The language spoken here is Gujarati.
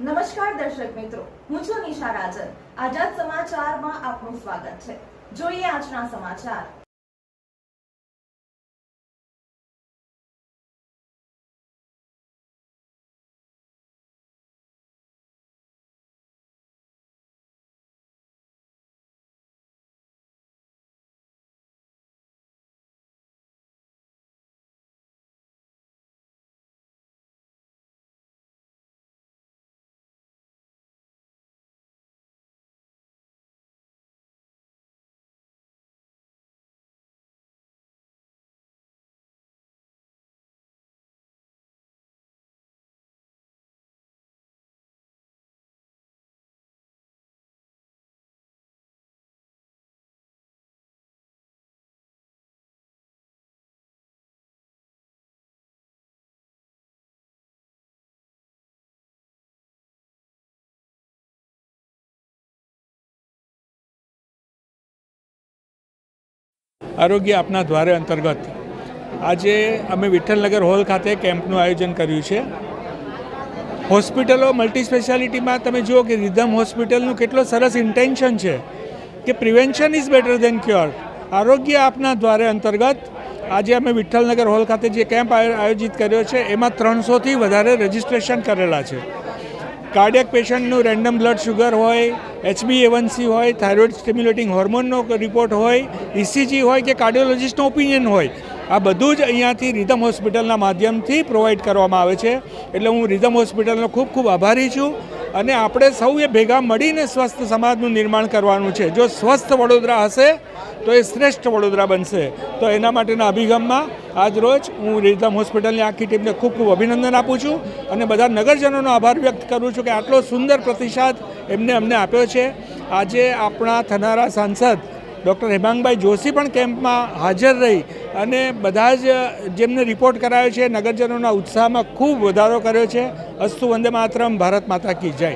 નમસ્કાર દર્શક મિત્રો, હું છું નિશા રાજન. આઝાદ સમાચારમાં આપનું સ્વાગત છે. જોઈએ આજના સમાચાર. આરોગ્ય આપના દ્વારે અંતર્ગત. આજે અમે વિઠ્ઠલનગર હોલ ખાતે કેમ્પનું આયોજન કર્યું છે. હોસ્પિટલો મલ્ટી સ્પેશિયાલિટીમાં તમે જુઓ કે રિધમ હોસ્પિટલનું કેટલો સરસ ઇન્ટેન્શન છે કે prevention is better than cure આરોગ્ય આપના દ્વારે અંતર્ગત આજે અમે વિઠ્ઠલનગર હોલ ખાતે જે કેમ્પ આયોજિત કર્યો છે, એમાં ત્રણસોથી વધારે રજિસ્ટ્રેશન કરેલા છે. કાર્ડિયક પેશન્ટનું રેન્ડમ બ્લડ શુગર હોય એચબી એવનસી હોય, થાઇરોઇડ સ્ટિમ્યુલેટિંગ હોર્મોનનો રિપોર્ટ હોય ઇસીજી હોય કે કાર્ડિયોલોજિસ્ટનો ઓપિનિયન હોય, આ બધું જ અહીંયાથી રિધમ હોસ્પિટલના માધ્યમથી પ્રોવાઈડ કરવામાં આવે છે. એટલે હું રિધમ હોસ્પિટલનો ખૂબ ખૂબ આભારી છું અને આપણે સૌએ ભેગા મળીને સ્વસ્થ સમાજનું નિર્માણ કરવાનું છે. જો સ્વસ્થ વડોદરા હશે તો એ શ્રેષ્ઠ વડોદરા બનશે. તો એના માટેના અભિગમમાં આજ રોજ હું રીધમ હોસ્પિટલની આખી ટીમને ખૂબ ખૂબ અભિનંદન આપું છું અને બધા નગરજનોનો આભાર વ્યક્ત કરું છું કે આટલો સુંદર પ્રતિસાદ એમને અમને આપ્યો છે. આજે આપણા થનારા સાંસદ ડૉક્ટર હેમાંગભાઈ જોશી પણ કેમ્પમાં હાજર રહી અને બધા જ જેમને રિપોર્ટ કરાયો છે, નગરજનોના ઉત્સાહમાં ખૂબ વધારો કર્યો છે. અસ્તુ વંદે માતરમ, ભારત માતા કી જય.